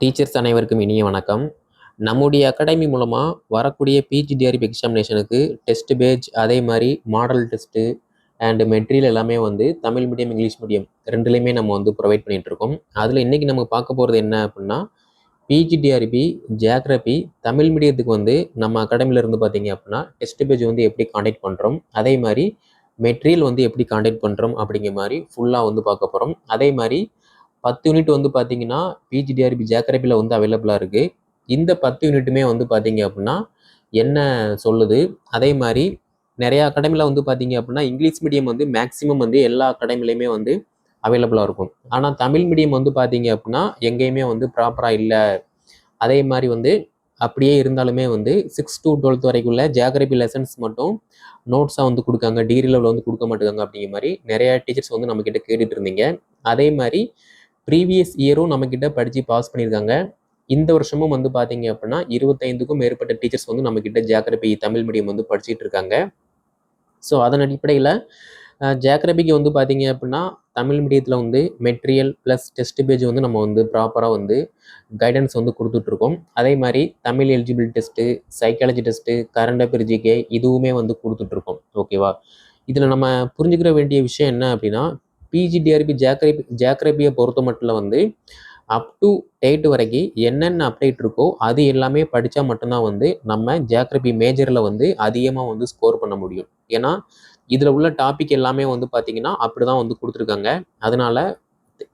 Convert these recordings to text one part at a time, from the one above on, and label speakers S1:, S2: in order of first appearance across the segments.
S1: Teachers அனைவருக்கும் இனிய வணக்கம். நம்முடைய அகாடமி மூலமாக வரக்கூடிய பிஜிடிஆர்பி எக்ஸாமினேஷனுக்கு டெஸ்ட் பேஜ் அதே மாதிரி மாடல் டெஸ்ட்டு அண்டு மெட்ரியல் எல்லாமே வந்து தமிழ் மீடியம் இங்கிலீஷ் மீடியம் ரெண்டுலேயுமே நம்ம வந்து ப்ரொவைட் பண்ணிகிட்ருக்கோம் அதில் இன்றைக்கி நம்ம பார்க்க போகிறது என்ன அப்படின்னா பிஜிடிஆர்பி ஜியாகிரபி தமிழ் மீடியத்துக்கு வந்து நம்ம அகாடமியிலேருந்து பார்த்தீங்க அப்படின்னா டெஸ்ட் பேஜ் வந்து எப்படி காண்டாக்ட் பண்ணுறோம் அதே மாதிரி மெட்டீரியல் வந்து எப்படி காண்டாக்ட் பண்ணுறோம் அப்படிங்கிற மாதிரி ஃபுல்லாக வந்து பார்க்க போகிறோம் அதே மாதிரி பத்து யூனிட் வந்து பார்த்தீங்கன்னா பிஜிடிஆர்பி ஜியாகிரபியில் வந்து அவைலபிளாக இருக்குது இந்த பத்து யூனிட்டுமே வந்து பார்த்தீங்க அப்படின்னா என்ன சொல்லுது? அதே மாதிரி நிறையா அகாடமியில் வந்து பார்த்தீங்க அப்படின்னா இங்கிலீஷ் மீடியம் வந்து மேக்ஸிமம் வந்து எல்லா அகாடமிலையுமே வந்து அவைலபிளாக இருக்கும். ஆனால் தமிழ் மீடியம் வந்து பார்த்தீங்க அப்படின்னா எங்கேயுமே வந்து ப்ராப்பராக இல்லை. அதே மாதிரி வந்து அப்படியே இருந்தாலுமே வந்து சிக்ஸ் டு டுவெல்த் வரைக்குள்ள ஜியாகிரபி லெசன்ஸ் மட்டும் நோட்ஸாக வந்து கொடுக்காங்க டிகிரி லெவலில் வந்து கொடுக்க மாட்டேங்காங்க அப்படிங்கிற மாதிரி நிறையா டீச்சர்ஸ் வந்து நம்மக்கிட்ட கேட்டுட்டு இருந்தீங்க. அதே மாதிரி ப்ரீவியஸ் இயரும் நம்மக்கிட்ட படித்து பாஸ் பண்ணியிருக்காங்க. இந்த வருஷமும் வந்து பார்த்தீங்க அப்படின்னா இருபத்தைந்துக்கும் மேற்பட்ட டீச்சர்ஸ் வந்து நம்மக்கிட்ட ஜியாகிரபி தமிழ் மீடியம் வந்து படிச்சுட்டு இருக்காங்க. ஸோ அதன் அடிப்படையில் ஜியாகிரபிக்கு வந்து பார்த்தீங்க அப்படின்னா தமிழ் மீடியத்தில் வந்து மெட்டீரியல் ப்ளஸ் டெஸ்ட் பேஜ் வந்து நம்ம வந்து ப்ராப்பராக வந்து கைடன்ஸ் வந்து கொடுத்துட்ருக்கோம் அதே மாதிரி Tamil eligible test psychology test current affair GK இதுவுமே வந்து கொடுத்துட்ருக்கோம் ஓகேவா இதில் நம்ம புரிஞ்சுக்கிற வேண்டிய விஷயம் என்ன அப்படின்னா பிஜிடிஆர்பி ஜாக்ரபி ஜாக்ரபியை பொறுத்த மட்டும் வந்து அப் டு டேட் வரைக்கும் என்னென்ன அப்டேட் இருக்கோ அது எல்லாமே படித்தா மட்டும்தான் வந்து நம்ம ஜாக்ரபி மேஜரில் வந்து அதிகமாக வந்து ஸ்கோர் பண்ண முடியும். ஏன்னா இதில் உள்ள டாபிக் எல்லாமே வந்து பார்த்திங்கன்னா அப்படி தான் வந்து கொடுத்துருக்காங்க. அதனால்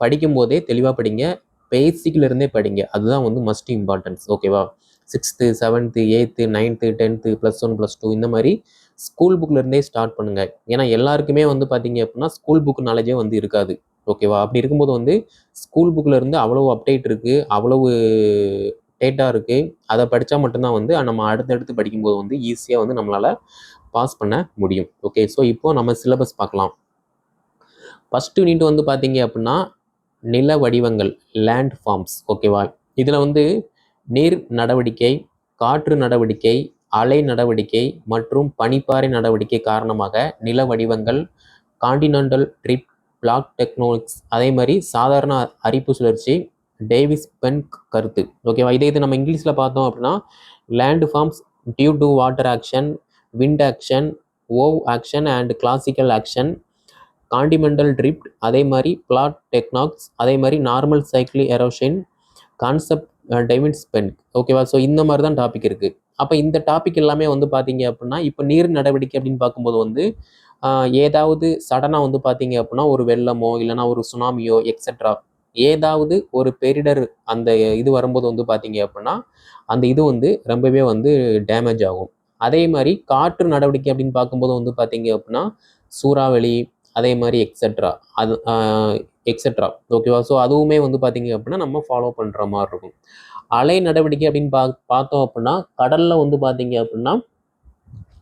S1: படிக்கும்போதே தெளிவாக படிங்க. பேசிக்ல படிங்க. அதுதான் வந்து மஸ்ட் இம்பார்ட்டன்ஸ் ஓகேவா sixth seventh eighth ninth tenth plus one plus two இந்த மாதிரி ஸ்கூல் புக்லேருந்தே ஸ்டார்ட் பண்ணுங்கள் ஏன்னா எல்லாருக்குமே வந்து பார்த்தீங்க அப்படின்னா ஸ்கூல் புக் நாலேஜே வந்து இருக்காது. ஓகேவா அப்படி இருக்கும்போது வந்து ஸ்கூல் புக்லேருந்து அவ்வளவு அப்டேட் இருக்குது அவ்வளவு டேட்டா இருக்குது அதை படித்தா மட்டும்தான் வந்து நம்ம அடுத்தடுத்து படிக்கும்போது வந்து ஈஸியாக வந்து நம்மளால் பாஸ் பண்ண முடியும். ஓகே ஸோ இப்போ நம்ம சிலபஸ் பார்க்கலாம். ஃபஸ்ட் யூனிட் வந்து பார்த்தீங்க அப்படின்னா நில வடிவங்கள் லேண்ட் ஃபார்ம்ஸ் ஓகேவா இதில் வந்து நீர் நடவடிக்கை காற்று நடவடிக்கை அலை நடவடிக்கை மற்றும் பனிப்பாறை நடவடிக்கை காரணமாக நில வடிவங்கள் காண்டினென்டல் ட்ரிப் பிளாக் டெக்னானிக்ஸ் அதே மாதிரி சாதாரண அரிப்பு சுழற்சி டேவிஸ் பென் கருத்து. ஓகேவா இதே இது நம்ம இங்கிலீஷில் பார்த்தோம் அப்படின்னா land forms due to water action wind action wave action and glacial action continental drift அதே மாதிரி பிளாட் டெக்னாக்ஸ் அதே மாதிரி normal cycle erosion concept Davis spend ஓகேவா ஸோ இந்த மாதிரி தான் டாபிக் இருக்குது அப்போ இந்த டாபிக் எல்லாமே வந்து பார்த்தீங்க அப்படின்னா இப்போ நீர் நடவடிக்கை அப்படின்னு பார்க்கும்போது வந்து ஏதாவது சடனாக வந்து பார்த்தீங்க அப்படின்னா ஒரு வெள்ளமோ இல்லைனா ஒரு சுனாமியோ எக்ஸட்ரா ஏதாவது ஒரு பேரிடர் அந்த இது வரும்போது வந்து பார்த்தீங்க அப்படின்னா அந்த இது வந்து ரொம்பவே வந்து டேமேஜ் ஆகும். அதே மாதிரி காற்று நடவடிக்கை அப்படின்னு பார்க்கும்போது வந்து பார்த்தீங்க அப்படின்னா சூறாவளி அதே மாதிரி எக்ஸட்ரா அது எக்ஸட்ரா ஓகேவா ஸோ அதுவுமே வந்து பார்த்தீங்க அப்படின்னா நம்ம ஃபாலோ பண்ணுற மாதிரி இருக்கும். அலை நடவடிக்கை அப்படின்னு பா பார்த்தோம் அப்படின்னா கடலில் வந்து பார்த்தீங்க அப்படின்னா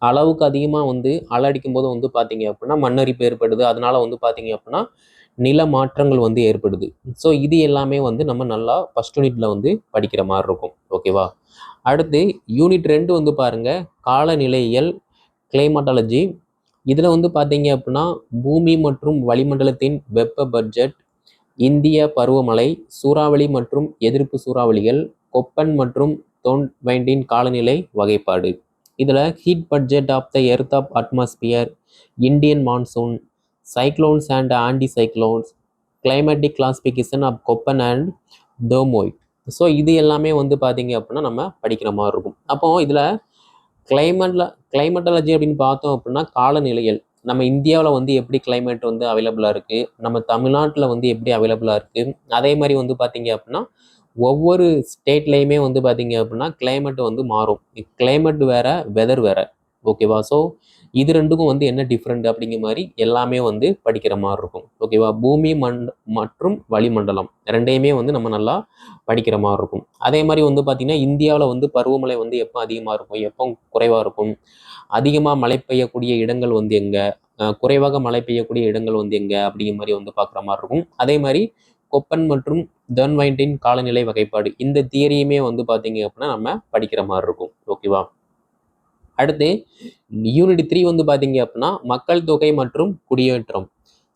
S1: அளவுக்கு அதிகமாக வந்து அலை அடிக்கும் போது வந்து பார்த்தீங்க அப்படின்னா மண்ணரிப்பு ஏற்படுது. அதனால வந்து பார்த்தீங்க அப்படின்னா நில மாற்றங்கள் வந்து ஏற்படுது. ஸோ இது எல்லாமே வந்து நம்ம நல்லா ஃபஸ்ட் யூனிட்ல வந்து படிக்கிற மாதிரி இருக்கும். ஓகேவா அடுத்து யூனிட் ரெண்டு வந்து பாருங்கள் காலநிலையியல் கிளைமட்டாலஜி இதில் வந்து பார்த்தீங்க அப்படின்னா பூமி மற்றும் வளிமண்டலத்தின் வெப்ப பட்ஜெட் இந்திய பருவமழை சூறாவளி மற்றும் எதிர்ப்பு சூறாவளிகள் கொப்பன் மற்றும் தோன்வைண்டின் காலநிலை வகைப்பாடு. இதில் heat budget of the earth of atmosphere Indian monsoon cyclones and anticyclones climatic classification of Koppen and Thornthwaite so இது எல்லாமே வந்து பார்த்தீங்க அப்படின்னா நம்ம படிக்கிற மாதிரி இருக்கும். அப்போது இதில் கிளைமேட்டில் கிளைமேட்டாலஜி அப்படின்னு பார்த்தோம் அப்படின்னா காலநிலைகள். நம்ம இந்தியாவில் வந்து எப்படி கிளைமேட் வந்து அவைலபிளாக இருக்குது நம்ம தமிழ்நாட்டில் வந்து எப்படி அவைலபிளாக இருக்குது அதே மாதிரி வந்து பார்த்தீங்க அப்படின்னா ஒவ்வொரு ஸ்டேட்லேயுமே வந்து பார்த்தீங்க அப்படின்னா கிளைமேட் வந்து மாறும். கிளைமேட் வேறு வெதர் வேறு. ஓகேவா? ஸோ இது ரெண்டுக்கும் வந்து என்ன டிஃப்ரெண்ட் அப்படிங்கிற மாதிரி எல்லாமே வந்து படிக்கிற மாதிரி இருக்கும். ஓகேவா? பூமி மண் மற்றும் வளிமண்டலம் ரெண்டையுமே வந்து நம்ம நல்லா படிக்கிற மாதிரி இருக்கும். அதே மாதிரி வந்து பார்த்திங்கன்னா இந்தியாவில் வந்து பருவமழை வந்து எப்போ அதிகமாக இருக்கும்? எப்போ குறைவாக இருக்கும்? அதிகமாக மழை பெய்யக்கூடிய இடங்கள் வந்து எங்கே? குறைவாக மழை பெய்யக்கூடிய இடங்கள் வந்து எங்கே? அப்படிங்கிற மாதிரி வந்து பார்க்குற மாதிரி இருக்கும். அதே மாதிரி கொப்பன் மற்றும் டர்ன்வைண்டின் காலநிலை வகைப்பாடு இந்த தியரியுமே வந்து பார்த்தீங்க அப்படின்னா நம்ம படிக்கிற மாதிரி இருக்கும். ஓகேவா? அடுத்து யூனிட் த்ரீ வந்து பார்த்தீங்க அப்படின்னா மக்கள் தொகை மற்றும் குடியேற்றம்.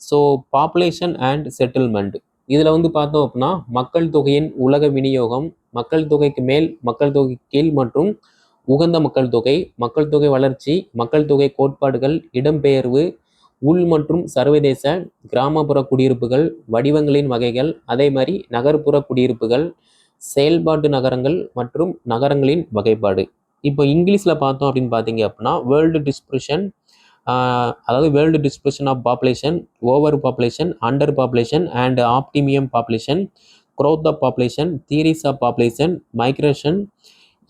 S1: ஸோ பாப்புலேஷன் அண்ட் செட்டில்மெண்ட் இதில் வந்து பார்த்தோம் அப்படின்னா மக்கள் தொகையின் உலக விநியோகம் மக்கள் தொகைக்கு மேல் மக்கள் தொகை கீழ் மற்றும் உகந்த மக்கள் தொகை மக்கள் தொகை வளர்ச்சி மக்கள் தொகை கோட்பாடுகள் இடம்பெயர்வு உள் மற்றும் சர்வதேச கிராமப்புற குடியிருப்புகள் வடிவங்களின் வகைகள் அதே மாதிரி நகர்ப்புற குடியிருப்புகள் செயல்பாட்டு நகரங்கள் மற்றும் நகரங்களின் வகைப்பாடு. இப்போ இங்கிலீஷில் பார்த்தோம் அப்படின்னு பார்த்தீங்க அப்படின்னா வேர்ல்டு டிஸ்பிரிஷன் அதாவது world dispersion of population over population under population and optimum population growth of population theories of population migration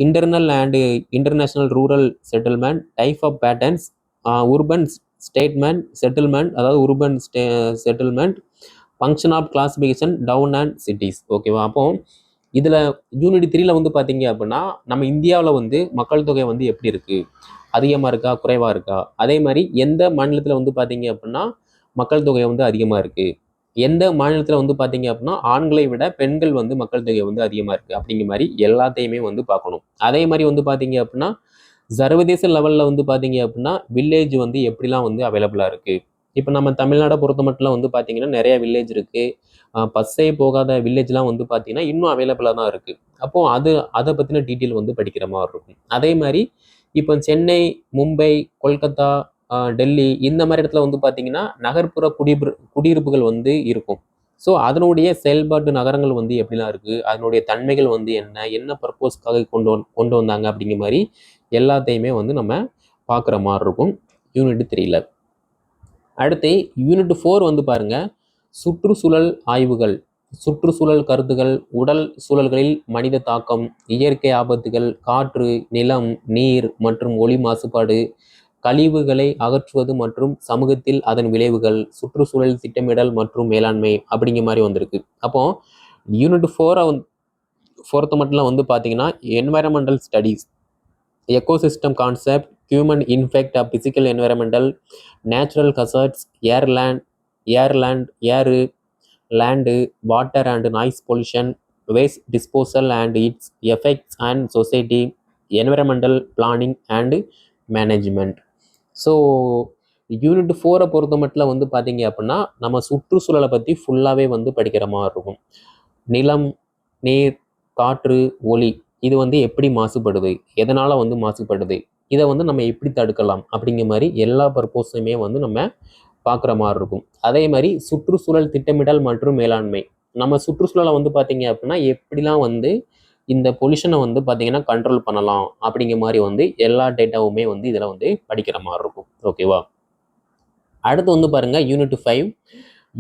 S1: internal and international rural settlement type of patterns urban statement settlement அதாவது urban stay settlement function of classification town and cities ஓகேவா அப்போது இதில் unit த்ரீல வந்து பார்த்தீங்க அப்படின்னா நம்ம இந்தியாவில் வந்து மக்கள் தொகை வந்து எப்படி இருக்குது அதிகமாக இருக்கா? குறைவாக இருக்கா? அதே மாதிரி எந்த மாநிலத்தில் வந்து பார்த்தீங்க அப்படின்னா மக்கள் தொகை வந்து அதிகமாக இருக்குது எந்த மாநிலத்தில் வந்து பார்த்தீங்க அப்படின்னா ஆண்களை விட பெண்கள் வந்து மக்கள் தொகை வந்து அதிகமாக இருக்குது அப்படிங்கிற மாதிரி எல்லாத்தையுமே வந்து பார்க்கணும். அதே மாதிரி வந்து பார்த்தீங்க அப்படின்னா சர்வதேச லெவலில் வந்து பார்த்தீங்க அப்படின்னா வில்லேஜ் வந்து எப்படிலாம் வந்து அவைலபிளாக இருக்குது இப்போ நம்ம தமிழ்நாடை பொறுத்த மட்டும் வந்து பார்த்தீங்கன்னா நிறைய வில்லேஜ் இருக்குது பஸ்ஸே போகாத வில்லேஜ்லாம் வந்து பார்த்தீங்கன்னா இன்னும் அவைலபிளாக தான் இருக்குது அப்போது அது அதை பற்றின டீட்டெயில் வந்து படிக்கிற மாதிரி இருக்கும். அதே மாதிரி இப்போ சென்னை மும்பை கொல்கத்தா டெல்லி இந்த மாதிரி இடத்துல வந்து பார்த்தீங்கன்னா நகர்ப்புற குடியிரு குடியிருப்புகள் வந்து இருக்கும். ஸோ அதனுடைய செயல்பாட்டு நகரங்கள் வந்து எப்படிலாம் இருக்குது அதனுடைய தன்மைகள் வந்து என்ன? என்ன பர்பஸ்க்காக கொண்டு வந் கொண்டு வந்தாங்க? அப்படிங்கிற மாதிரி எல்லாத்தையுமே வந்து நம்ம பார்க்குற மாதிரி இருக்கும். யூனிட் த்ரீல அடுத்து யூனிட் ஃபோர் வந்து பாருங்கள் சுற்றுச்சூழல் ஆய்வுகள் சுற்றுச்சூழல் கருத்துகள் உடல் சூழல்களில் மனித தாக்கம் இயற்கை ஆபத்துகள் காற்று நிலம் நீர் மற்றும் ஒளி மாசுபாடு கழிவுகளை அகற்றுவது மற்றும் சமூகத்தில் அதன் விளைவுகள் சுற்றுச்சூழல் திட்டமிடல் மற்றும் மேலாண்மை அப்படிங்கிற மாதிரி வந்திருக்கு. அப்போ யூனிட் ஃபோரை வந்து ஃபோர்த்து மட்டும்லாம் வந்து பார்த்தீங்கன்னா environmental studies ecosystem concept human impact of physical environmental natural hazards air land air land air land water and noise pollution waste disposal and its effects and society environmental planning and management so unit ஃபோரை பொறுத்த மட்டும் வந்து பார்த்தீங்க அப்படின்னா நம்ம சுற்றுச்சூழலை பற்றி ஃபுல்லாகவே வந்து படிக்கிற மாதிரி இருக்கும். நிலம் நீர் காற்று ஒளி இது வந்து எப்படி மாசுபடுது? எதனால் வந்து மாசுபடுது? இதை வந்து நம்ம எப்படி தடுக்கலாம் அப்படிங்கிற மாதிரி எல்லா பர்பஸுமே வந்து நம்ம பார்க்குற மாதிரி இருக்கும். அதே மாதிரி சுற்றுச்சூழல் திட்டமிடல் மற்றும் மேலாண்மை. நம்ம சுற்றுச்சூழலை வந்து பார்த்தீங்க அப்படின்னா எப்படிலாம் வந்து இந்த பொல்யூஷனை வந்து பார்த்தீங்கன்னா கண்ட்ரோல் பண்ணலாம் அப்படிங்கிற மாதிரி வந்து எல்லா டேட்டாவுமே வந்து இதில் வந்து படிக்கிற மாதிரி இருக்கும். ஓகேவா அடுத்து வந்து பாருங்கள் யூனிட் ஃபைவ்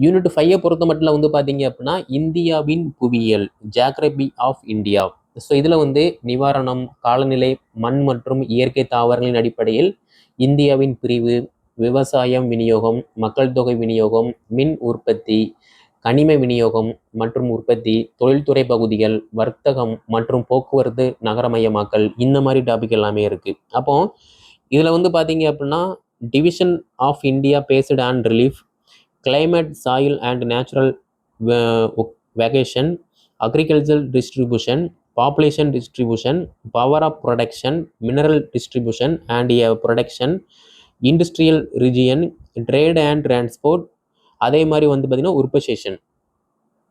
S1: யூனிட் ஃபைவை பொறுத்த மட்டும் வந்து பார்த்தீங்க அப்படின்னா இந்தியாவின் புவியியல் ஜியாகிரபி ஆஃப் இந்தியா ஸோ இதில் வந்து நிவாரணம் காலநிலை மண் மற்றும் இயற்கை தாவரங்களின் அடிப்படையில் இந்தியாவின் பிரிவு விவசாயம் விநியோகம் மக்கள் தொகை விநியோகம் மின் உற்பத்தி கனிம விநியோகம் மற்றும் உற்பத்தி தொழில்துறை பகுதிகள் வர்த்தகம் மற்றும் போக்குவரத்து நகரமயமாக்கல் இந்த மாதிரி டாபிக் எல்லாமே இருக்குது அப்போ இதில் வந்து பார்த்தீங்க அப்படின்னா division of India based and relief climate soil and natural vegetation agriculture distribution population distribution power of production mineral distribution and production industrial region trade and transport அதே மாதிரி வந்து பார்த்திங்கன்னா உற்பசேஷன்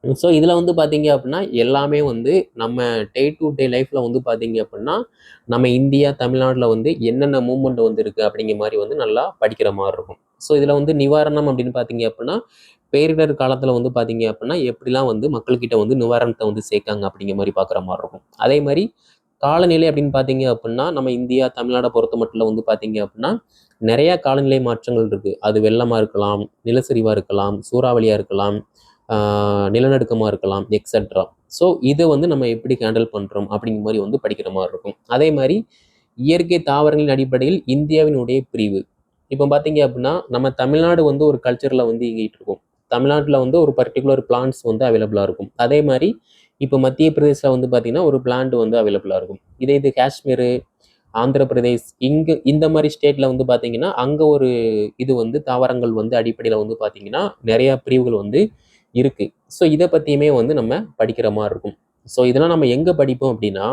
S1: ஸோ இதில் வந்து பார்த்தீங்க அப்படின்னா எல்லாமே வந்து நம்ம டே டு டே லைஃப்பில் வந்து பார்த்தீங்க அப்படின்னா நம்ம இந்தியா தமிழ்நாட்டில் வந்து என்னென்ன மூமெண்ட் வந்து இருக்குது அப்படிங்கிற மாதிரி வந்து நல்லா படிக்கிற மாதிரி இருக்கும். ஸோ இதில் வந்து நிவாரணம் அப்படின்னு பார்த்தீங்க அப்படின்னா பேரிடர் காலத்தில் வந்து பார்த்தீங்க அப்படின்னா எப்படிலாம் வந்து மக்கள்கிட்ட வந்து நிவாரணத்தை வந்து சேர்க்காங்க அப்படிங்கிற மாதிரி பார்க்குற மாதிரி இருக்கும். அதே மாதிரி காலநிலை அப்படின்னு பார்த்தீங்க அப்படின்னா நம்ம இந்தியா தமிழ்நாடை பொறுத்த மட்டும் வந்து பார்த்தீங்க அப்படின்னா நிறையா காலநிலை மாற்றங்கள் இருக்குது அது வெள்ளமாக இருக்கலாம் நிலச்சரிவாக இருக்கலாம் சூறாவளியாக இருக்கலாம் நிலநடுக்கமாக இருக்கலாம் எக்ஸட்ரா ஸோ இதை வந்து நம்ம எப்படி ஹேண்டில் பண்ணுறோம் அப்படிங்கிற மாதிரி வந்து படிக்கிற மாதிரி இருக்கும். அதே மாதிரி இயற்கை தாவரங்களின் அடிப்படையில் இந்தியாவினுடைய பிரிவு. இப்போ பார்த்தீங்க அப்படின்னா நம்ம தமிழ்நாடு வந்து ஒரு கல்ச்சரில் வந்து இயங்கிட்டு இருக்கோம். தமிழ்நாட்டில் வந்து ஒரு பர்டிகுலர் பிளான்ஸ் வந்து அவைலபிளாக இருக்கும். அதே மாதிரி இப்போ மத்திய பிரதேசில் வந்து பார்த்திங்கன்னா ஒரு பிளான்ட் வந்து அவைலபிளாக இருக்கும். இதே இது காஷ்மீர் ஆந்திர பிரதேஷ் இங்கே இந்த மாதிரி ஸ்டேட்டில் வந்து பார்த்தீங்கன்னா அங்கே ஒரு இது வந்து தாவரங்கள் வந்து அடிப்படையில் வந்து பார்த்தீங்கன்னா நிறையா பிரிவுகள் வந்து இருக்குது ஸோ இதை பற்றியுமே வந்து நம்ம படிக்கிற மாதிரி இருக்கும். ஸோ இதெல்லாம் நம்ம எங்கே படிப்போம் அப்படின்னா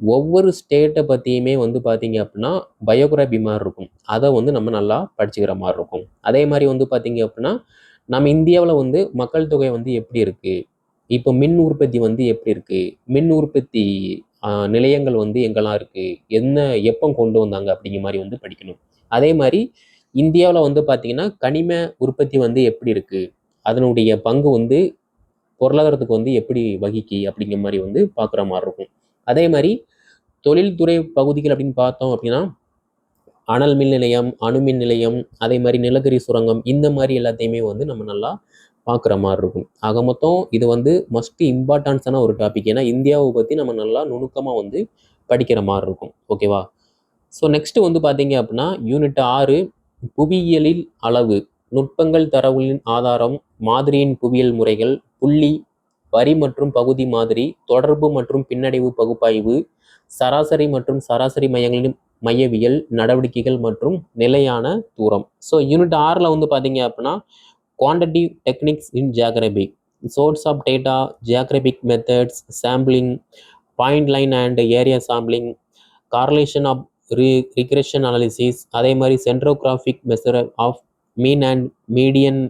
S1: ஒவ்வொரு ஸ்டேட்டை பற்றியுமே வந்து பார்த்தீங்க அப்படின்னா பயோகிராபி மாதிரி இருக்கும் அதை வந்து நம்ம நல்லா படிச்சுக்கிற மாதிரி இருக்கும் அதே மாதிரி வந்து பார்த்தீங்க அப்படின்னா நம்ம இந்தியாவில் வந்து மக்கள் தொகை வந்து எப்படி இருக்குது இப்போ மின் உற்பத்தி வந்து எப்படி இருக்குது மின் உற்பத்தி நிலையங்கள் வந்து எங்கெல்லாம் இருக்குது என்ன எப்போ கொண்டு வந்தாங்க அப்படிங்கிற மாதிரி வந்து படிக்கணும். அதே மாதிரி இந்தியாவில் வந்து பார்த்திங்கன்னா கனிம உற்பத்தி வந்து எப்படி இருக்குது அதனுடைய பங்கு வந்து பொருளாதாரத்துக்கு வந்து எப்படி வகிக்கு? அப்படிங்கிற மாதிரி வந்து பார்க்குற மாதிரி இருக்கும் அதே மாதிரி தொழில்துறை பகுதிகள் அப்படின்னு பார்த்தோம் அப்படின்னா அனல் மின் நிலையம் அணுமின் நிலையம் அதே மாதிரி நிலக்கரி சுரங்கம் இந்த மாதிரி எல்லாத்தையுமே வந்து நம்ம நல்லா பார்க்குற மாதிரி இருக்கும். ஆக மொத்தம் இது வந்து மஸ்ட் இம்பார்ட்டன்ஸான ஒரு டாபிக் ஏன்னா இந்தியாவை பற்றி நம்ம நல்லா நுணுக்கமாக வந்து படிக்கிற மாதிரி இருக்கும். ஓகேவா ஸோ நெக்ஸ்ட் வந்து பார்த்தீங்க அப்படின்னா யூனிட் ஆறு புவியியலில் அளவு நுட்பங்கள் தரவுகளின் ஆதாரம் மாதிரியின் புவியியல் முறைகள் புள்ளி வரி மற்றும் பகுதி மாதிரி தொடர்பு மற்றும் பின்னடைவு பகுப்பாய்வு சராசரி மற்றும் சராசரி மையங்களின் மையவியல் நடவடிக்கைகள் மற்றும் நிலையான தூரம். ஸோ யூனிட் ஆறில் வந்து பார்த்தீங்க அப்படின்னா quantitative techniques in geography source of data geographic methods sampling point line and area sampling correlation of re regression analysis அதே மாதிரி centrographic measure of mean and median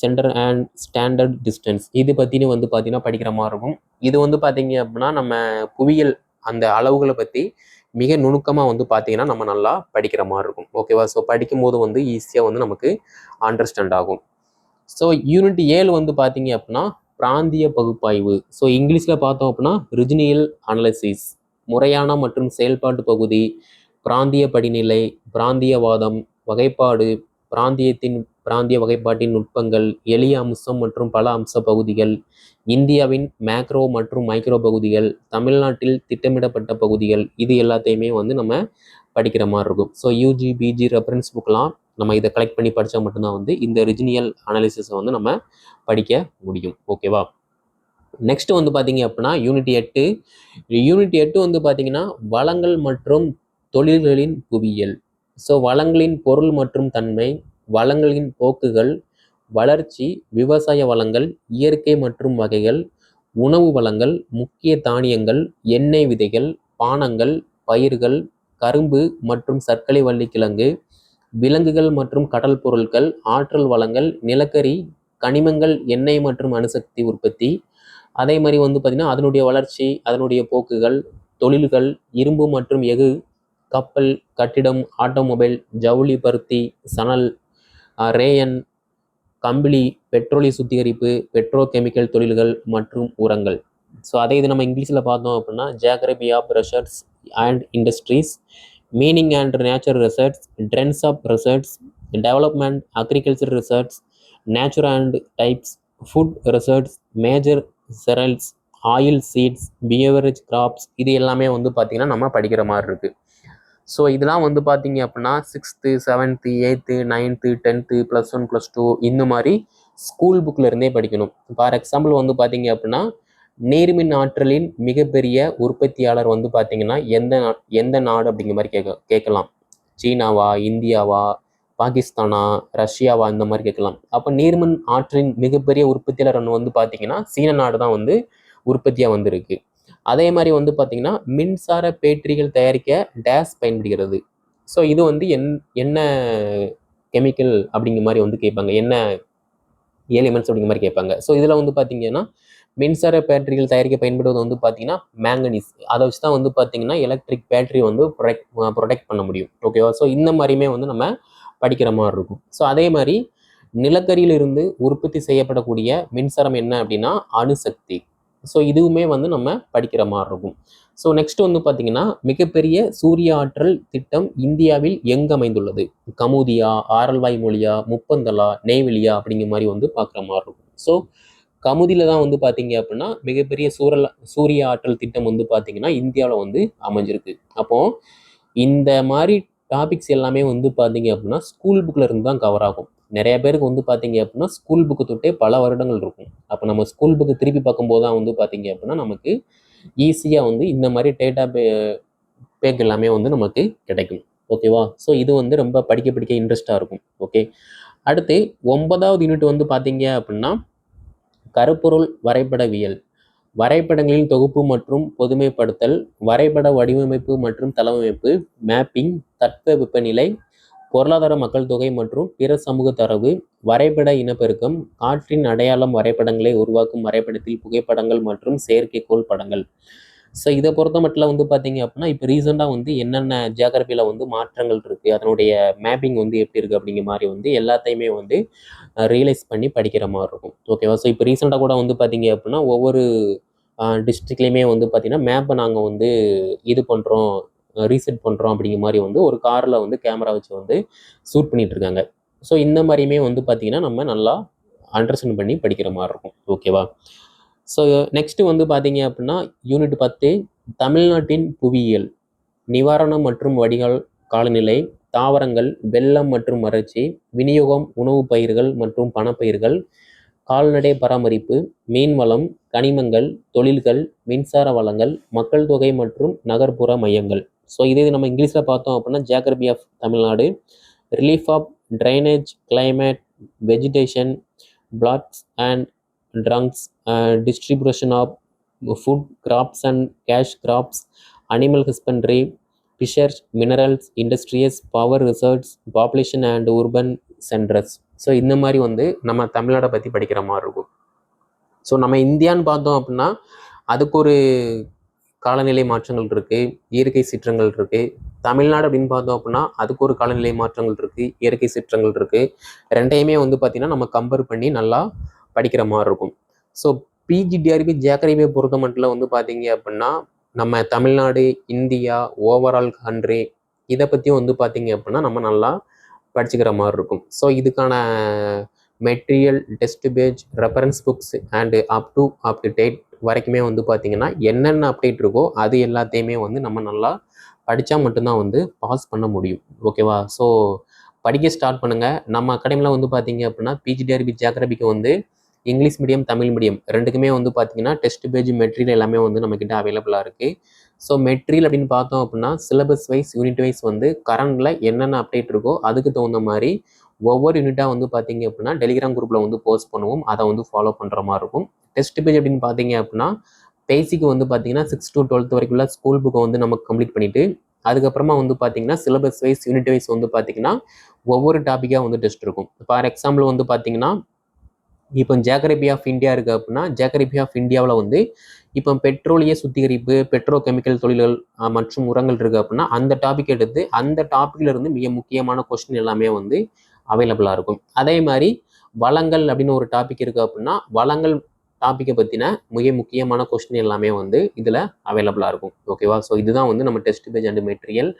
S1: centre and standard distance இது பற்றினு வந்து பார்த்தீங்கன்னா படிக்கிற மாதிரி இருக்கும் இது வந்து பார்த்தீங்க அப்படின்னா நம்ம புவியியல் அந்த அளவுகளை பற்றி மிக நுணுக்கமாக வந்து பார்த்தீங்கன்னா நம்ம நல்லா படிக்கிற மாதிரி இருக்கும் ஓகேவா ஸோ படிக்கும்போது வந்து ஈஸியாக வந்து நமக்கு அண்டர்ஸ்டாண்ட் ஆகும். ஸோ யூனிட் ஏழு வந்து பார்த்தீங்க அப்படின்னா பிராந்திய பகுப்பாய்வு. ஸோ இங்கிலீஷில் பார்த்தோம் அப்படின்னா ரிஜினியல் அனலிசிஸ் முறையான மற்றும் செயல்பாட்டு பகுதி பிராந்திய படிநிலை பிராந்தியவாதம் வகைப்பாடு பிராந்தியத்தின் பிராந்திய வகைப்பாட்டின் நுட்பங்கள் எளிய அம்சம் மற்றும் பல அம்ச பகுதிகள் இந்தியாவின் மேக்ரோ மற்றும் மைக்ரோ பகுதிகள் தமிழ்நாட்டில் திட்டமிடப்பட்ட பகுதிகள் இது எல்லாத்தையுமே வந்து நம்ம படிக்கிற மாதிரி இருக்கும். ஸோ யூஜி பிஜி ரெஃபரன்ஸ் புக்கெலாம் நம்ம இதை கலெக்ட் பண்ணி படித்தா மட்டும்தான் வந்து இந்த ரிஜினியல் அனாலிசிஸை வந்து நம்ம படிக்க முடியும். ஓகேவா நெக்ஸ்ட் வந்து பார்த்தீங்க அப்படின்னா யூனிட் எட்டு. யூனிட் எட்டு வந்து பார்த்தீங்கன்னா வளங்கள் மற்றும் தொழில்களின் புவியியல். ஸோ வளங்களின் பொருள் மற்றும் தன்மை வளங்களின் போக்குகள் வளர்ச்சி விவசாய வளங்கள் இயற்கை மற்றும் வகைகள் உணவு வளங்கள் முக்கிய தானியங்கள் எண்ணெய் விதைகள் பானங்கள் பயிர்கள் கரும்பு மற்றும் சர்க்கரை வள்ளிக்கிழங்கு விலங்குகள் மற்றும் கடல் பொருட்கள் ஆற்றல் வளங்கள் நிலக்கரி கனிமங்கள் எண்ணெய் மற்றும் அணுசக்தி உற்பத்தி. அதே மாதிரி வந்து பார்த்திங்கன்னா அதனுடைய வளர்ச்சி அதனுடைய போக்குகள் தொழில்கள் இரும்பு மற்றும் எஃகு கப்பல் கட்டிடம் ஆட்டோமொபைல் ஜவுளி பருத்தி சணல் ரேயன் கம்பிளி பெட்ரோலிய சுத்திகரிப்பு பெட்ரோகெமிக்கல் தொழில்கள் மற்றும் உரங்கள். ஸோ அதே இது நம்ம இங்கிலீஷில் பார்த்தோம் அப்படின்னா geography of research and industries meaning and nature research trends of research development agriculture research natural and types food research major cereals oil seeds beverage crops இது எல்லாமே வந்து பார்த்திங்கன்னா நம்ம படிக்கிற மாதிரி இருக்குது ஸோ இதெல்லாம் வந்து பார்த்தீங்க அப்படின்னா sixth seventh eighth ninth tenth plus one plus two இந்த மாதிரி ஸ்கூல் புக்கில் இருந்தே படிக்கணும். ஃபார் எக்ஸாம்பிள் வந்து பார்த்தீங்க அப்படின்னா நீர்மின் ஆற்றலின் மிகப்பெரிய உற்பத்தியாளர் வந்து பார்த்தீங்கன்னா எந்த நா எந்த நாடு அப்படிங்கிற மாதிரி கேட்க கேட்கலாம். சீனாவா இந்தியாவா பாகிஸ்தானா ரஷ்யாவா இந்த மாதிரி கேட்கலாம். அப்போ நீர்மின் ஆற்றலின் மிகப்பெரிய உற்பத்தியாளர் வந்து பார்த்தீங்கன்னா சீன நாடு தான் வந்து உற்பத்தியாக வந்திருக்கு. அதே மாதிரி வந்து பார்த்திங்கன்னா மின்சார பேட்டரிகள் தயாரிக்க டேஸ் பயன்படுகிறது. ஸோ இது வந்து என் என்ன கெமிக்கல் அப்படிங்கிற மாதிரி வந்து கேட்பாங்க. என்ன எலிமெண்ட்ஸ் அப்படிங்கிற மாதிரி கேட்பாங்க. ஸோ இதில் வந்து பார்த்தீங்கன்னா மின்சார பேட்டரிகள் தயாரிக்க பயன்படுவது வந்து பார்த்தீங்கன்னா மேங்கனீஸ் அதை வச்சு தான் வந்து பார்த்தீங்கன்னா எலக்ட்ரிக் பேட்டரி வந்து ப்ரொடெக்ட் ப்ரொடெக்ட் பண்ண முடியும். ஓகேவா ஸோ இந்த மாதிரியுமே வந்து நம்ம படிக்கிற மாதிரி இருக்கும். ஸோ அதே மாதிரி நிலக்கரியிலிருந்து உற்பத்தி செய்யப்படக்கூடிய மின்சாரம் என்ன அப்படின்னா அணுசக்தி. ஸோ இதுவுமே வந்து நம்ம படிக்கிற மாதிரி இருக்கும். ஸோ நெக்ஸ்ட் வந்து பார்த்தீங்கன்னா மிகப்பெரிய சூரிய ஆற்றல் திட்டம் இந்தியாவில் எங்கு அமைந்துள்ளது கமுதியா ஆரல்வாய் மொழியா முப்பந்தலா நெய்வெலியா அப்படிங்கிற மாதிரி வந்து பார்க்குற மாதிரி இருக்கும். ஸோ கமுதியில் தான் வந்து பார்த்தீங்க அப்படின்னா மிகப்பெரிய சூரல் சூரிய ஆற்றல் திட்டம் வந்து பார்த்தீங்கன்னா இந்தியாவில் வந்து அமைஞ்சிருக்கு. அப்போது இந்த மாதிரி டாபிக்ஸ் எல்லாமே வந்து பார்த்தீங்க அப்படின்னா ஸ்கூல் புக்கில் இருந்து தான் கவர் ஆகும். நிறைய பேருக்கு வந்து பார்த்தீங்க அப்படின்னா ஸ்கூல் புக்கு தொட்டே பல வருடங்கள் இருக்கும். அப்போ நம்ம ஸ்கூல் புக்கு திருப்பி பார்க்கும்போது தான் வந்து பார்த்தீங்க அப்படின்னா நமக்கு ஈஸியாக வந்து இந்த மாதிரி டேட்டா பே பேக் எல்லாமே வந்து நமக்கு கிடைக்கும். ஓகேவா ஸோ இது வந்து ரொம்ப படிக்க படிக்க இன்ட்ரெஸ்டாக இருக்கும். ஓகே அடுத்து ஒன்பதாவது யூனிட் வந்து பார்த்தீங்க அப்படின்னா கருப்பொருள் வரைபடவியல். வரைபடங்களின் தொகுப்பு மற்றும் பொதுமைப்படுத்தல் வரைபட வடிவமைப்பு மற்றும் தளவமைப்பு மேப்பிங் தட்ப வெப்பநிலை பொருளாதார மக்கள் தொகை மற்றும் பிற சமூக தரவு வரைபட இனப்பெருக்கம் காற்றின் அடையாளம் வரைபடங்களை உருவாக்கும் வரைபடத்தில் புகைப்படங்கள் மற்றும் செயற்கைக்கோள் படங்கள். ஸோ இதை பொறுத்த மட்டும் வந்து பார்த்தீங்க அப்படின்னா இப்போ ரீசெண்டாக வந்து என்னென்ன ஜியாகிரபியில் வந்து மாற்றங்கள் இருக்குது அதனுடைய மேப்பிங் வந்து எப்படி இருக்குது அப்படிங்கிற மாதிரி வந்து எல்லாத்தையுமே வந்து ரியலைஸ் பண்ணி படிக்கிற மாதிரி இருக்கும். ஓகேவா ஸோ இப்போ ரீசெண்டாக கூட வந்து பார்த்தீங்க அப்படின்னா ஒவ்வொரு டிஸ்ட்ரிக்ட்லேயுமே வந்து பார்த்திங்கன்னா மேப்பை நாங்கள் வந்து இது பண்ணுறோம் ரீசெட் பண்ணுறோம் அப்படிங்கிற மாதிரி வந்து ஒரு காரில் வந்து கேமரா வச்சு வந்து ஷூட் பண்ணிகிட்ருக்காங்க ஸோ இந்த மாதிரியுமே வந்து பார்த்திங்கன்னா நம்ம நல்லா அண்டர்ஸ்டாண்ட் பண்ணி படிக்கிற மாதிரி இருக்கும். ஓகேவா ஸோ நெக்ஸ்ட்டு வந்து பார்த்தீங்க அப்படின்னா யூனிட் பத்து தமிழ்நாட்டின் புவியியல் நிவாரணம் மற்றும் வடிகால் காலநிலை தாவரங்கள் வெள்ளம் மற்றும் வறட்சி விநியோகம் உணவுப் பயிர்கள் மற்றும் பணப்பயிர்கள் கால்நடை பராமரிப்பு மீன்வளம் கனிமங்கள் தொழில்கள் மின்சார வளங்கள் மக்கள் தொகை மற்றும் நகர்ப்புற மையங்கள். ஸோ இதே இது நம்ம இங்கிலீஷில் பார்த்தோம் அப்படின்னா geography of Tamil Nadu relief of drainage climate vegetation plants and trunks distribution of food crops and cash crops animal husbandry fisheries minerals industries power resources population and urban centres so இந்த மாதிரி வந்து நம்ம தமிழ்நாடை பற்றி படிக்கிற மாதிரி இருக்கும். So நம்ம இந்தியான்னு பார்த்தோம் அப்படின்னா அதுக்கு ஒரு காலநிலை மாற்றங்கள் இருக்குது இயற்கை சீற்றங்கள் இருக்குது தமிழ்நாடு அப்படின்னு பார்த்தோம் அப்படின்னா அதுக்கு ஒரு காலநிலை மாற்றங்கள் இருக்குது இயற்கை சீற்றங்கள் இருக்குது ரெண்டையுமே வந்து பார்த்திங்கன்னா நம்ம கம்பேர் பண்ணி நல்லா படிக்கிற மாதிரி இருக்கும். ஸோ பிஜிடிஆர்பி ஜேக்கரிபியை பொறுத்த மட்டும் வந்து பார்த்தீங்க அப்படின்னா நம்ம தமிழ்நாடு இந்தியா ஓவரால் கண்ட்ரி இதை பற்றியும் வந்து பார்த்தீங்க அப்படின்னா நம்ம நல்லா படிச்சுக்கிற மாதிரி இருக்கும். ஸோ இதுக்கான material test page reference books and up to up to date வரைக்குமே வந்து பார்த்திங்கன்னா என்னென்ன அப்டேட் இருக்கோ அது எல்லாத்தையுமே வந்து நம்ம நல்லா படித்தா மட்டும்தான் வந்து பாஸ் பண்ண முடியும். ஓகேவா ஸோ படிக்க ஸ்டார்ட் பண்ணுங்கள் நம்ம அகாடமியில் வந்து பார்த்தீங்க அப்படின்னா பிஜிடிஆர்பி ஜியாகிரபிக்கு வந்து இங்கிலீஷ் மீடியம் தமிழ் மீடியம் ரெண்டுக்குமே வந்து பார்த்தீங்கன்னா டெஸ்ட் பேஜ் மெட்ரியல் எல்லாமே வந்து நம்மக்கிட்ட அவைலபிளாக இருக்குது ஸோ மெட்ரியல் அப்படின்னு பார்த்தோம் அப்படின்னா சிலபஸ் வைஸ் யூனிட் வைஸ் வந்து கரண்டில் என்னென்ன அப்டேட் இருக்கோ அதுக்கு தகுந்த மாதிரி ஒவ்வொரு யூனிட்டாக வந்து பார்த்தீங்க அப்படின்னா டெலிகிராம் குரூப்பில் வந்து போஸ்ட் பண்ணுவோம். அதை வந்து ஃபாலோ பண்ணுற மாதிரி இருக்கும். டெஸ்ட் பேஜ் அப்படின்னு பார்த்தீங்க அப்படின்னா பேசிக் வந்து பார்த்தீங்கன்னா சிக்ஸ் டு டுவெல்த் வரைக்குள்ள ஸ்கூல் புக்கை வந்து நம்ம கம்ப்ளீட் பண்ணிவிட்டு அதுக்கப்புறமா வந்து பார்த்தீங்கன்னா சிலபஸ் வைஸ் யூனிட் வைஸ் வந்து பார்த்தீங்கன்னா ஒவ்வொரு டாப்பிக்காக வந்து டெஸ்ட் இருக்கும். ஃபார் எக்ஸாம்பிள் வந்து பார்த்தீங்கன்னா இப்போ ஜேகரபி ஆஃப் இந்தியா இருக்குது அப்படின்னா ஜேகரபி ஆஃப் இந்தியாவில் வந்து இப்போ பெட்ரோலிய சுத்திகரிப்பு பெட்ரோ கெமிக்கல் தொழில்கள் மற்றும் உரங்கள் இருக்குது அப்படின்னா அந்த டாபிக் எடுத்து அந்த டாப்பிக்கில் இருந்து மிக முக்கியமான கொஸ்டின் எல்லாமே வந்து அவைலபிளாக இருக்கும். அதே மாதிரி வளங்கள் அப்படின்னு ஒரு டாபிக் இருக்குது அப்படின்னா வளங்கள் டாப்பிக்கை பற்றின மிக முக்கியமான கொஸ்டின் எல்லாமே வந்து இதில் அவைலபிளாக இருக்கும். ஓகேவா ஸோ இதுதான் வந்து நம்ம test page and material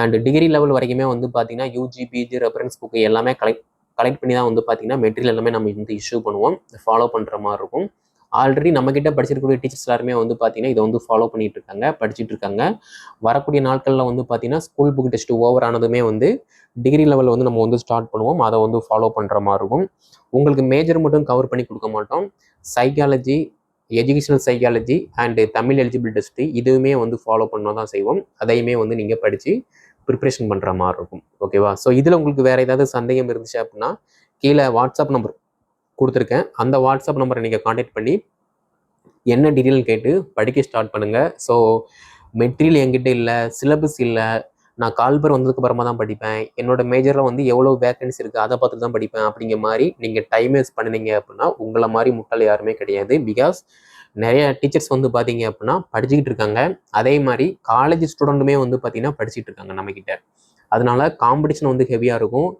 S1: and degree level வரைக்குமே வந்து பார்த்தீங்கன்னா யூஜி பிஜி ரெஃபரன்ஸ் புக்கு எல்லாமே கலெக்ட் கலெக்ட் பண்ணி தான் வந்து பார்த்தீங்கன்னா மெட்டீரியல் எல்லாமே நம்ம வந்து இஷ்யூ பண்ணுவோம். ஃபாலோ பண்ணுற மாதிரி இருக்கும். ஆல்ரெடி நம்மக்கிட்ட படிச்சிருக்கக்கூடிய டீச்சர்ஸ் எல்லாருமே வந்து பார்த்தீங்கன்னா இதை வந்து ஃபாலோ பண்ணிட்டு இருக்காங்க படிச்சுட்டு இருக்காங்க வரக்கூடிய நாட்களில் வந்து பார்த்தீங்கன்னா ஸ்கூல் புக் டெஸ்ட் ஓவர் ஆனதுமே வந்து டிகிரி லெவலில் வந்து நம்ம வந்து ஸ்டார்ட் பண்ணுவோம். அதை வந்து ஃபாலோ பண்ணுற மாதிரி இருக்கும். உங்களுக்கு மேஜர் மட்டும் கவர் பண்ணி கொடுக்க மாட்டோம். Psychology educational psychology and Tamil eligible test இதுவுமே வந்து ஃபாலோ பண்ண தான் செய்வோம். அதையுமே வந்து நீங்கள் படித்து ப்ரிப்ரேஷன் பண்ணுற மாதிரி இருக்கும். ஓகேவா ஸோ இதில் உங்களுக்கு வேறு ஏதாவது சந்தேகம் இருந்துச்சு அப்படின்னா கீழே வாட்ஸ்அப் நம்பர் கொடுத்துருக்கேன். அந்த வாட்ஸ்அப் நம்பரை நீங்கள் காண்டாக்ட் பண்ணி என்ன டீட்டெயில் கேட்டு படிக்க ஸ்டார்ட் பண்ணுங்கள் ஸோ மெட்டீரியல் என்கிட்ட இல்லை சிலபஸ் இல்லை நான் கால்பர் வந்ததுக்கு அப்புறமா தான் படிப்பேன். என்னோட மேஜரில் வந்து எவ்வளோ வேக்கன்சி இருக்குது அதை பார்த்து தான் படிப்பேன். அப்படிங்கிற மாதிரி நீங்கள் டைம் வேஸ்ட் பண்ணினீங்க அப்படின்னா உங்களை மாதிரி முட்டாள் யாருமே கிடையாது. பிகாஸ் நிறைய டீச்சர்ஸ் வந்து பார்த்தீங்க அப்படின்னா படிச்சுக்கிட்டு இருக்காங்க. அதே மாதிரி காலேஜ் ஸ்டூடெண்ட்டுமே வந்து பார்த்தீங்கன்னா படிச்சுட்டு இருக்காங்க நம்மக்கிட்ட அதனால காம்படிஷன் வந்து ஹெவியாக இருக்கும்.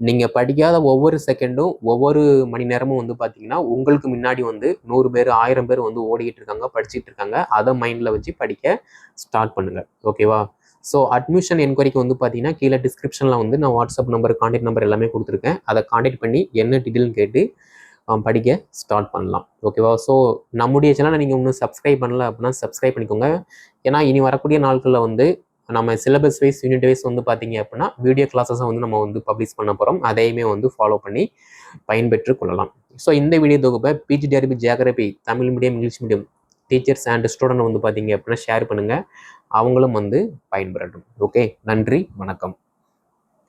S1: நீங்கள் படிக்காத ஒவ்வொரு செகண்டும் ஒவ்வொரு மணி நேரமும் வந்து பார்த்தீங்கன்னா உங்களுக்கு முன்னாடி வந்து நூறு பேர் ஆயிரம் பேர் வந்து ஓடிக்கிட்டு இருக்காங்க படிச்சுட்டு இருக்காங்க. அதை மைண்டில் வச்சு படிக்க ஸ்டார்ட் பண்ணுங்கள் ஓகேவா ஸோ அட்மிஷன் என்கொயரிக்கு வந்து பார்த்தீங்கன்னா கீழே டிஸ்கிரிப்ஷனில் வந்து நான் வாட்ஸ்அப் நம்பர் காண்டாக்ட் நம்பர் எல்லாமே கொடுத்துருக்கேன். அதை காண்டாக்ட் பண்ணி என்ன டீட்டெயில்னு கேட்டு படிக்க ஸ்டார்ட் பண்ணலாம். ஓகேவா ஸோ நம்முடைய சேனலை நீங்கள் இன்னும் சப்ஸ்கிரைப் பண்ணல அப்படின்னா சப்ஸ்கிரைப் பண்ணிக்கோங்க. ஏன்னா இனி வரக்கூடிய நாட்களில் வந்து நம்ம சிலபஸ் வைஸ் யூனிட் வைஸ் வந்து பார்த்தீங்க அப்படின்னா வீடியோ கிளாஸஸை வந்து நம்ம வந்து பப்ளிஷ் பண்ண போகிறோம் அதையுமே வந்து ஃபாலோ பண்ணி பயன்பெற்று கொள்ளலாம். ஸோ இந்த வீடியோ தொகுப்பை PGTRB geography Tamil medium English medium teachers and student வந்து பார்த்தீங்க அப்படின்னா ஷேர் பண்ணுங்கள் அவங்களும் வந்து பயன்பெறட்டும். ஓகே நன்றி வணக்கம்.